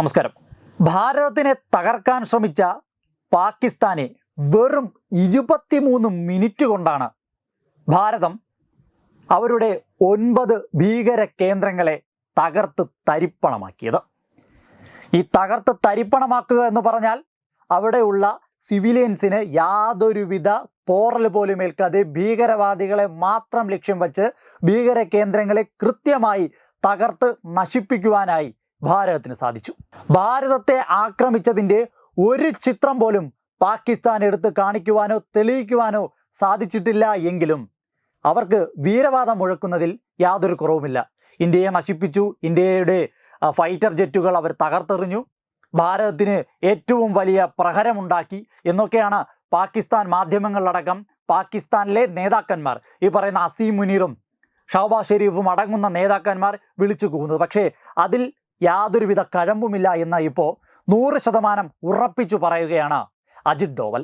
നമസ്കാരം. ഭാരതത്തിനെ തകർക്കാൻ ശ്രമിച്ച പാകിസ്ഥാനെ വെറും ഇരുപത്തിമൂന്ന് മിനിറ്റ് കൊണ്ടാണ് ഭാരതം അവരുടെ ഒൻപത് ഭീകര കേന്ദ്രങ്ങളെ തകർത്ത് തരിപ്പണമാക്കിയത്. ഈ തകർത്ത് തരിപ്പണമാക്കുക എന്ന് പറഞ്ഞാൽ അവിടെയുള്ള സിവിലിയൻസിന് യാതൊരുവിധ പോറൽ പോലും ഏൽക്കാതെ ഭീകരവാദികളെ മാത്രം ലക്ഷ്യം വച്ച് ഭീകര കേന്ദ്രങ്ങളെ കൃത്യമായി തകർത്ത് നശിപ്പിക്കുവാനായി ഭാരതത്തിന് സാധിച്ചു. ഭാരതത്തെ ആക്രമിച്ചതിന്റെ ഒരു ചിത്രം പോലും പാകിസ്ഥാൻ എടുത്ത് കാണിക്കുവാനോ തെളിയിക്കുവാനോ സാധിച്ചിട്ടില്ല എങ്കിലും അവർക്ക് വീരവാദം മുഴക്കുന്നതിൽ യാതൊരു കുറവുമില്ല. ഇന്ത്യയെ നശിപ്പിച്ചു ഇന്ത്യയുടെ ഫൈറ്റർ ജെറ്റുകൾ അവർ തകർത്തെറിഞ്ഞു. ഭാരതത്തിന് ഏറ്റവും വലിയ പ്രഹരമുണ്ടാക്കി എന്നൊക്കെയാണ് പാകിസ്ഥാൻ മാധ്യമങ്ങളിലടക്കം പാകിസ്ഥാനിലെ നേതാക്കന്മാർ ഈ പറയുന്ന അസീം മുനീറും ഷഹബാസ് ഷെരീഫും അടങ്ങുന്ന നേതാക്കന്മാർ വിളിച്ചു കൂവുന്നത്. പക്ഷേ അതിൽ യാതൊരുവിധ കഴമ്പുമില്ല എന്ന് ഇപ്പോൾ നൂറ് ശതമാനം ഉറപ്പിച്ചു പറയുകയാണ് അജിത് ഡോവൽ.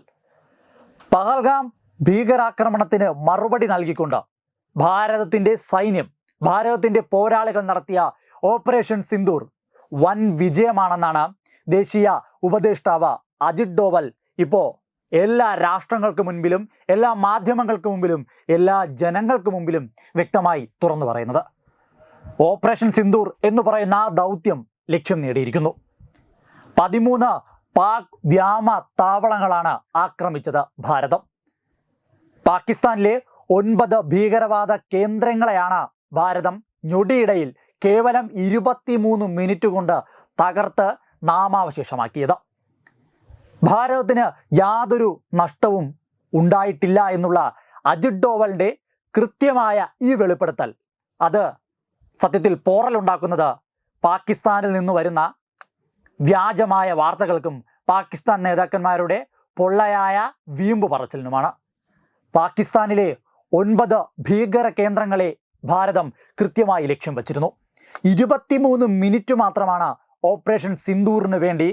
പഹൽഗാം ഭീകരാക്രമണത്തിന് മറുപടി നൽകിക്കൊണ്ട് ഭാരതത്തിന്റെ സൈന്യം ഭാരതത്തിന്റെ പോരാളികൾ നടത്തിയ ഓപ്പറേഷൻ സിന്ദൂർ വൻ വിജയമാണെന്നാണ് ദേശീയ ഉപദേഷ്ടാവ് അജിത് ഡോവൽ ഇപ്പോൾ എല്ലാ രാഷ്ട്രങ്ങൾക്ക് മുൻപിലും എല്ലാ മാധ്യമങ്ങൾക്ക് മുമ്പിലും എല്ലാ ജനങ്ങൾക്ക് മുമ്പിലും വ്യക്തമായി തുറന്നു പറയുന്നത്. ഓപ്പറേഷൻ സിന്ദൂർ എന്ന് പറയുന്ന ആ ദൗത്യം ലക്ഷ്യം നേടിയിരിക്കുന്നു. പതിമൂന്ന് പാക് വ്യാമ താവളങ്ങളാണ് ആക്രമിച്ചത് ഭാരതം. പാകിസ്ഥാനിലെ ഒൻപത് ഭീകരവാദ കേന്ദ്രങ്ങളെയാണ് ഭാരതം ഞൊടിയിടയിൽ കേവലം ഇരുപത്തിമൂന്ന് മിനിറ്റ് കൊണ്ട് തകർത്ത് നാമാവശേഷമാക്കിയത്. ഭാരതത്തിന് യാതൊരു നഷ്ടവും ഉണ്ടായിട്ടില്ല എന്നുള്ള അജിത് ഡോവലിന്റെ കൃത്യമായ ഈ വെളിപ്പെടുത്തൽ. അത് സത്യത്തിൽ പോറലുണ്ടാക്കുന്നത് പാകിസ്ഥാനിൽ നിന്ന് വരുന്ന വ്യാജമായ വാർത്തകൾക്കും പാകിസ്ഥാൻ നേതാക്കന്മാരുടെ പൊള്ളയായ വീമ്പ് പറച്ചിലിനുമാണ്. പാകിസ്ഥാനിലെ ഒൻപത് ഭീകര കേന്ദ്രങ്ങളെ ഭാരതം കൃത്യമായി ലക്ഷ്യം വച്ചിരുന്നു. ഇരുപത്തിമൂന്ന് മിനിറ്റ് മാത്രമാണ് ഓപ്പറേഷൻ സിന്ദൂറിന് വേണ്ടി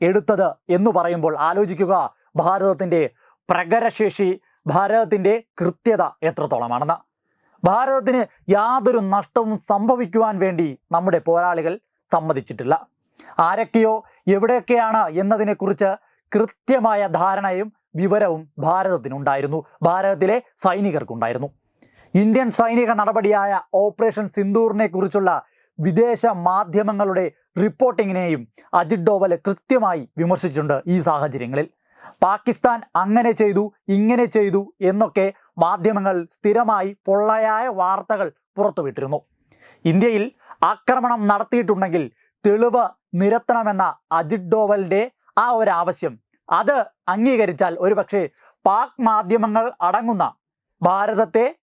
എടുത്തത് എന്ന് പറയുമ്പോൾ ആലോചിക്കുക ഭാരതത്തിന്റെ പ്രകരശേഷി ഭാരതത്തിന്റെ കൃത്യത എത്രത്തോളമാണെന്ന്. ഭാരതത്തിന് യാതൊരു നഷ്ടവും സംഭവിക്കുവാൻ വേണ്ടി നമ്മുടെ പോരാളികൾ സമ്മതിച്ചിട്ടില്ല. ആരൊക്കെയോ എവിടെയൊക്കെയാണ് എന്നതിനെക്കുറിച്ച് കൃത്യമായ ധാരണയും വിവരവും ഭാരതത്തിനുണ്ടായിരുന്നു. ഭാരതത്തിലെ സൈനികർക്കുണ്ടായിരുന്നു. ഇന്ത്യൻ സൈനിക നടപടിയായ ഓപ്പറേഷൻ സിന്ദൂറിനെ കുറിച്ചുള്ള വിദേശ മാധ്യമങ്ങളുടെ റിപ്പോർട്ടിങ്ങിനെയും അജിത് ഡോവൽ കൃത്യമായി വിമർശിച്ചിട്ടുണ്ട് ഈ സാഹചര്യങ്ങളിൽ. പാകിസ്ഥാൻ അങ്ങനെ ചെയ്തു ഇങ്ങനെ ചെയ്തു എന്നൊക്കെ മാധ്യമങ്ങൾ സ്ഥിരമായി പൊള്ളയായ വാർത്തകൾ പുറത്തുവിട്ടിരുന്നു. ഇന്ത്യയിൽ ആക്രമണം നടത്തിയിട്ടുണ്ടെങ്കിൽ തെളിവ് നിരത്തണമെന്ന അജിത് ഡോവലിന്റെ ആ ഒരു ആവശ്യം അത് അംഗീകരിച്ചാൽ ഒരുപക്ഷെ പാക് മാധ്യമങ്ങൾ അടങ്ങുന്ന ഭാരതത്തെ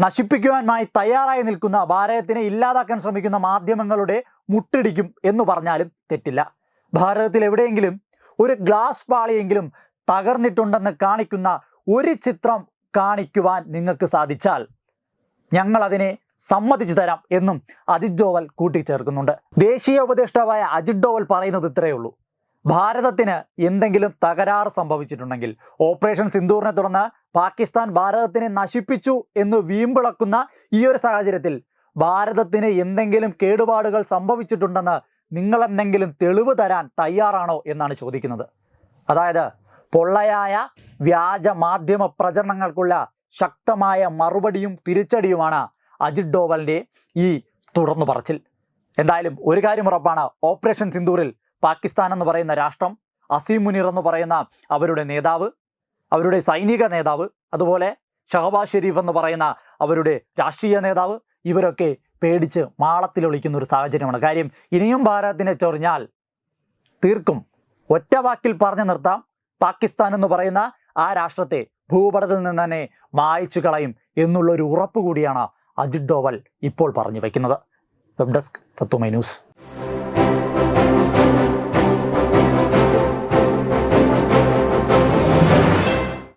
നശിപ്പിക്കുവാനായി തയ്യാറായി നിൽക്കുന്ന ഭാരതത്തിനെ ഇല്ലാതാക്കാൻ ശ്രമിക്കുന്ന മാധ്യമങ്ങളുടെ മുട്ടിടിക്കും എന്ന് പറഞ്ഞാലും തെറ്റില്ല. ഭാരതത്തിൽ എവിടെയെങ്കിലും ഒരു ഗ്ലാസ് പാളിയെങ്കിലും തകർന്നിട്ടുണ്ടെന്ന് കാണിക്കുന്ന ഒരു ചിത്രം കാണിക്കുവാൻ നിങ്ങൾക്ക് സാധിച്ചാൽ ഞങ്ങൾ അതിനെ സമ്മതിച്ചു തരാം എന്നും അജിത് ഡോവൽ കൂട്ടിച്ചേർക്കുന്നുണ്ട്. ദേശീയ ഉപദേഷ്ടാവായ അജിത് ഡോവൽ പറയുന്നത് ഇത്രയേ ഉള്ളൂ. ഭാരതത്തിന് എന്തെങ്കിലും തകരാറ് സംഭവിച്ചിട്ടുണ്ടെങ്കിൽ ഓപ്പറേഷൻ സിന്ദൂറിനെ തുടർന്ന് പാകിസ്ഥാൻ ഭാരതത്തിനെ നശിപ്പിച്ചു എന്ന് വീമ്പിളക്കുന്ന ഈ ഒരു സാഹചര്യത്തിൽ ഭാരതത്തിന് എന്തെങ്കിലും കേടുപാടുകൾ സംഭവിച്ചിട്ടുണ്ടെന്ന് നിങ്ങൾ എന്തെങ്കിലും തെളിവ് തരാൻ തയ്യാറാണോ എന്നാണ് ചോദിക്കുന്നത്. അതായത് പൊള്ളയായ വ്യാജ മാധ്യമ പ്രചരണങ്ങൾക്കുള്ള ശക്തമായ മറുപടിയും തിരിച്ചടിയുമാണ് അജിത് ഡോവലിന്റെ ഈ തുടർന്നു പറച്ചിൽ. എന്തായാലും ഒരു കാര്യം ഉറപ്പാണ് ഓപ്പറേഷൻ സിന്ദൂറിൽ പാകിസ്ഥാൻ എന്ന് പറയുന്ന രാഷ്ട്രം അസീം മുനീർ എന്ന് പറയുന്ന അവരുടെ നേതാവ് അവരുടെ സൈനിക നേതാവ് അതുപോലെ ഷഹബാസ് ഷെരീഫ് എന്ന് പറയുന്ന അവരുടെ രാഷ്ട്രീയ നേതാവ് ഇവരൊക്കെ പേടിച്ച് മാളത്തിൽ ഒളിക്കുന്ന ഒരു സാഹചര്യമാണ്. കാര്യം ഇനിയും ഭാരതത്തിനെ ചൊറിഞ്ഞാൽ തീർക്കും. ഒറ്റ വാക്കിൽ പറഞ്ഞു നിർത്താം. പാകിസ്ഥാൻ എന്ന് പറയുന്ന ആ രാഷ്ട്രത്തെ ഭൂപടത്തിൽ നിന്ന് തന്നെ മായച്ചു കളയും എന്നുള്ളൊരു ഉറപ്പ് കൂടിയാണ് അജിത് ഡോവൽ ഇപ്പോൾ പറഞ്ഞു വയ്ക്കുന്നത് വെബ് ഡെസ്ക് തത്വമൈ ന്യൂസ്.